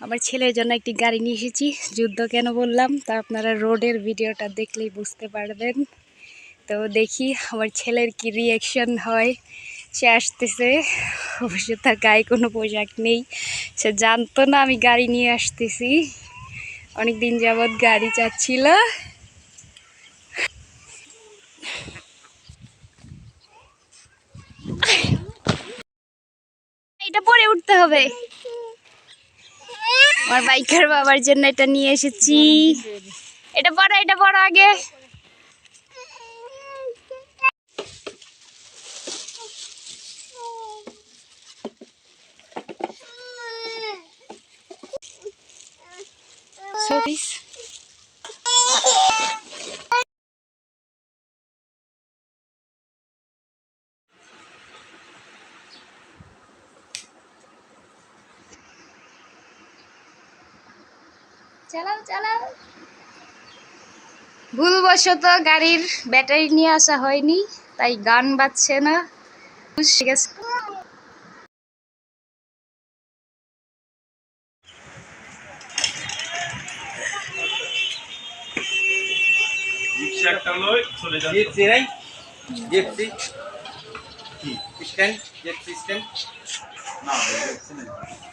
আমার ছেলের জন্য একটি গাড়ি নিয়ে এসেছি। যুদ্ধ কেন বললাম? তা আপনারা রোডের ভিডিওটা দেখলেই বুঝতে পারবেন। তো দেখি আমার ছেলের কি রিয়াকশন হয়। সে আসতেছে। অবশ্য তার গায়ে কোনো পোশাক নেই। সে জানতো না আমি গাড়ি নিয়ে আসতেছি। অনেক দিন যাবৎ গাড়ি চাচ্ছিল। এটা পরে উঠতে হবে। আমার বাইকার বাবার জন্য এটা নিয়ে এসেছি এটা বড় এটা বড় আগে Sorry. চালাও চালাও। ভুলবশত গাড়ির ব্যাটারি নিয়ে আসা হয়নি তাই গান বাজছে না। স্ট্যান্ড? স্ট্যান্ড? না